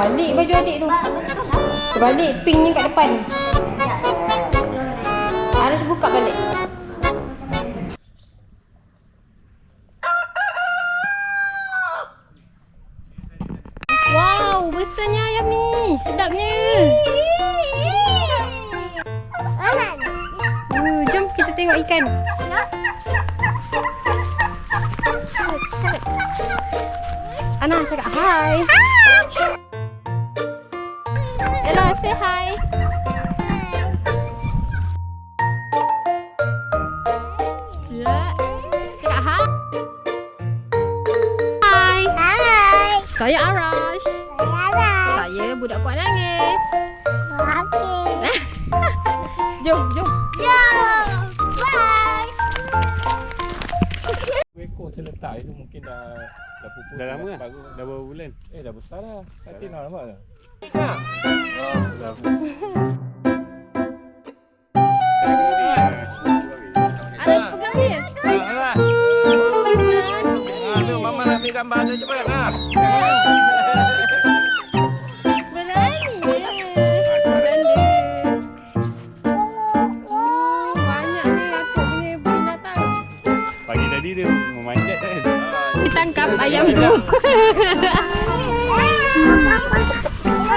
Terbalik baju adik tu. Terbalik pink ni kat depan. Aras buka balik. Wow, besarnya ayam ni. Sedapnya. Uh, jom kita tengok ikan. Ana cakap hi. Hello, say hi. Cakap. Cakap hi. Hi. Hai. Saya Arash. Saya Saya budak kuat nangis. Okey. Jom, jom. Jom. Bye. ekor saya letak itu mungkin dah dah pupus Dah lama dah dah? baru. Dah berapa bulan? Eh dah besar dah. Hati nak nampak tak? Dah. Arash pegang dia. Berani. mama nak ambil gambar tu cepat. Berani. Berani. Banyak ni atuk punya binatang. Pagi tadi dia memanjat kan. Kita tangkap ayam tu.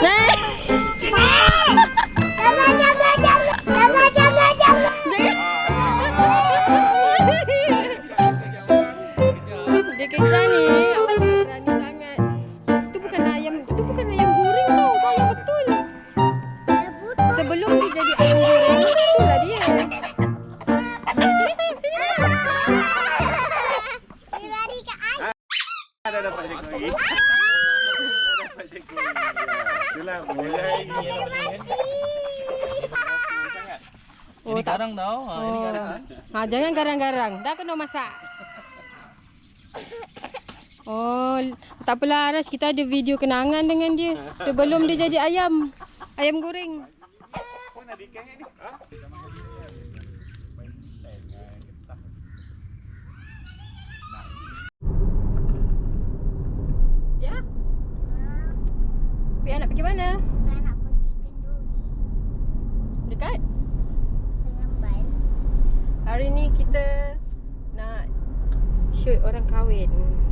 Eh, Oh, tak. Garang tau. Ha, ini Oh. garang. Ha, jangan garang-garang. Dah kena masak. Oh, tak apalah Aras. Kita ada video kenangan dengan dia. Sebelum dia jadi ayam. Ayam goreng. Ya.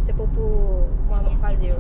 Sepultura, uma fazer.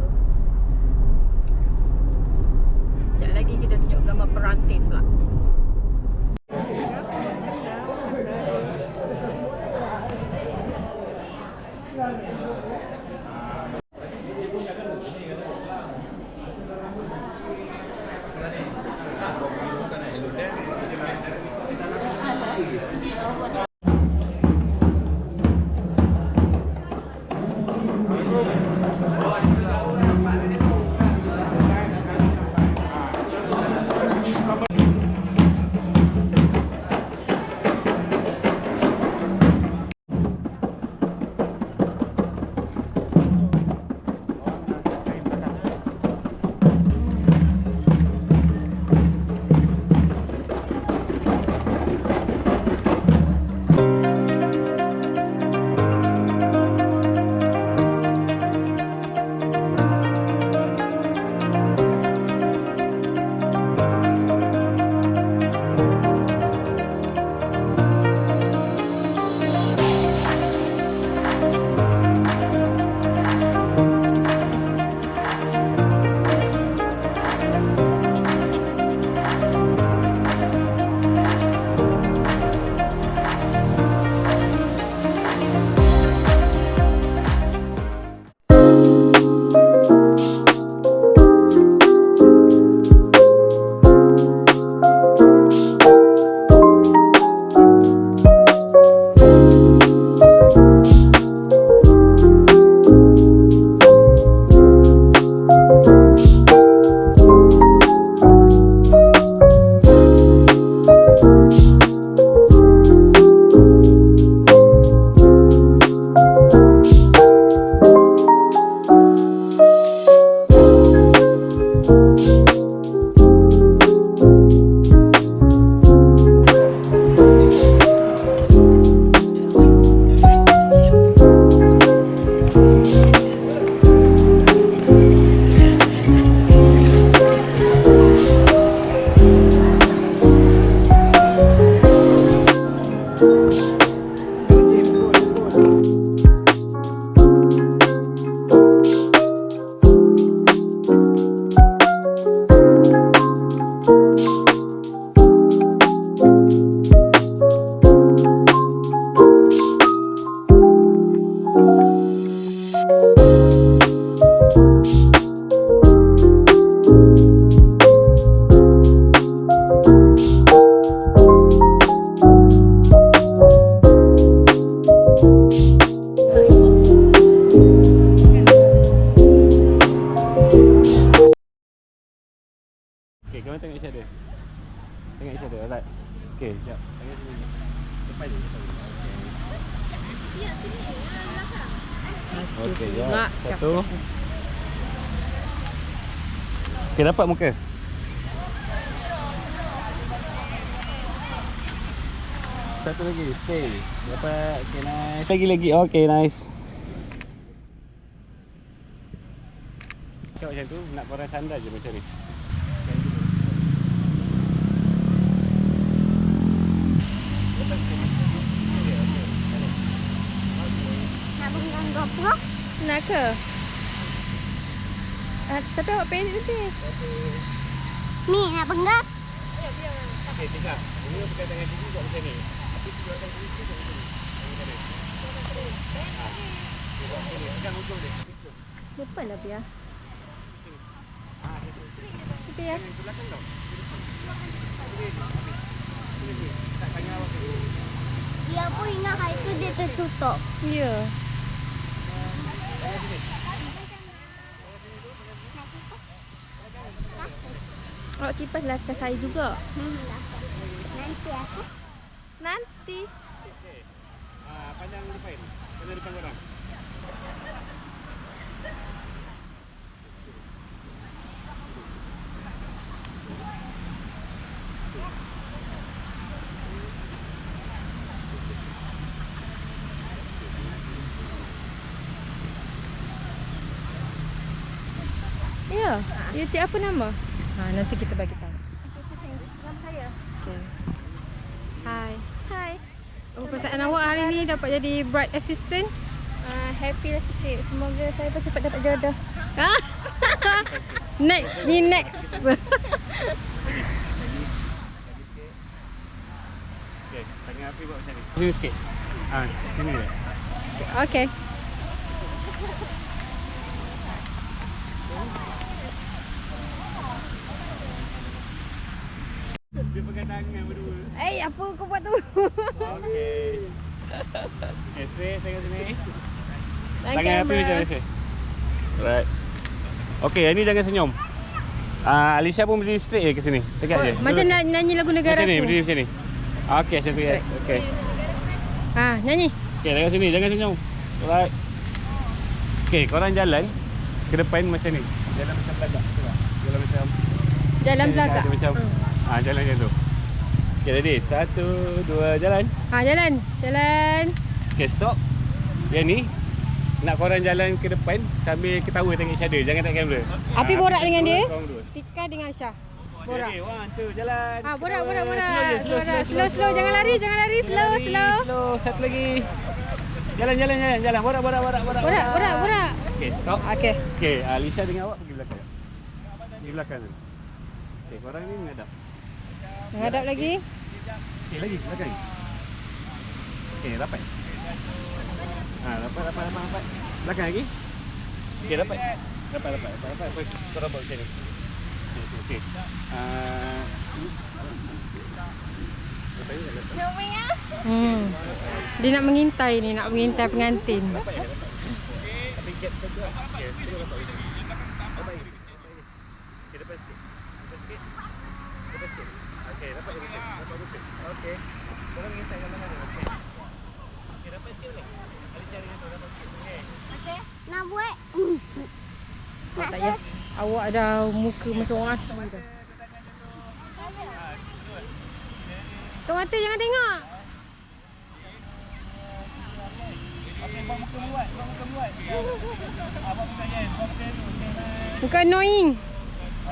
Okay, kamu tengok each other. Tengok each other, alright. Okay, sekejap. Tengok sini. Depan je, depan. Okay. Ya. Satu. Okay, dapat muka. Satu lagi, stay. Dapat, okay nice. Lagi-lagi, okay nice. Tengok macam tu, nak korang sandar je macam ni. GoPro? Nak ke? Ah, tapi awak pendek nanti. Ni nak pegang? Okay, tengok. Ini bukan tangan sini buat macam ni. Tapi kedua tangan sini tu buat macam ni. Tangan kanan. Okay, buat macam ni. Pegang hujung dia. Depan lah itu. Belakang tau. Tanya awak dulu. Dia pun ingat hari tu dia tertutup. Ya. Awak kipas lah atas saya juga. Hmm. Nanti aku Nanti. Ha, panjang depan. Panjang depan korang. Ya. You apa nama? Ha, nanti kita bagi tahu. Dengan saya. Okay. Hai. Hai. Apa perasaan awak hari ni dapat jadi bride assistant? Uh, happy lah sikit. Semoga saya pun cepat dapat jodoh. Ah. next, ni next. Okay, tangan api buat macam ni. Sini sikit. Ha, sini je. okay. Tangan berdua. Eh, apa kau buat tu? Okay, straight tengok sini. Tangan api macam biasa. Right. Okay, yang ni jangan senyum. Ah, Alicia pun berdiri straight je ke sini. Tegak Oh, je. macam nak nyanyi lagu negara Macam ni, aku. berdiri macam ni. Okay, macam tu yes. Okay. Ha, nyanyi. Okay, tengok sini, jangan senyum. Right. Okay, korang jalan ke depan macam ni. Jalan macam tak? Jalan macam Jalan belakang. Macam ah jalan macam tu. Okay, ready. Satu, dua, jalan. Ha, jalan. Jalan. Okay, stop. Yang ni nak korang jalan ke depan sambil ketawa tengok each other. Jangan tak kamera. Api borak dengan dia. Tika dengan Syah. Borak. Okay, one, two, jalan. Ha, borak, borak, borak. Slow je, slow, slow, slow, slow. Jangan lari, jangan lari. Slow, Lari, slow. Slow, satu lagi. Jalan, jalan, jalan, jalan. Borak, borak, borak, borak. Borak, borak, borak. Okay, stop. Okay. Okay, Alisa dengan awak pergi belakang. Pergi belakang. Okay, korang ni menghadap. Menghadap lagi. Okay, lagi belakang. Okay, rapat. Ha, rapat, rapat, rapat, rapat. Belakang lagi. Okay, rapat. Rapat, rapat, rapat, rapat. Kau korang buat macam ni. Okay, okay, okay. Uh, rapat ni, rapat. Hmm. Dia nak mengintai ni, nak mengintai pengantin. Je, rapat. Tapi gap satu lah. Okay, tengok rapat ni. Rapat ni. Okay, depan sikit. Depan sikit. Depan sikit. Okay, rapat. Rapat betul. Okay. Korang ingat kat mana? Okay. Okay, rapat sikit boleh? Alisa dengan tu, rapat sikit. Okay. Nak buat? Oh, tak payah. Awak ada muka macam orang asli dah. Kau mata jangan tengok. Muka annoying.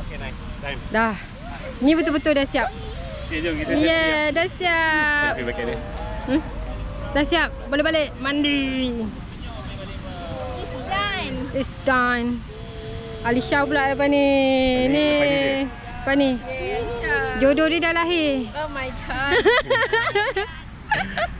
Okay, nice. Time. Dah. Ni betul-betul dah siap. Okay, jom kita Ya, yeah, dah siap. Selfie pakai dia. Hmm? Dah siap. Boleh balik mandi. It's done. It's done. Alisha pula lepas ni. Ni, Ni. lepas ni dia. Lepas ni. Yeah, Jodoh dia dah lahir. Oh my god.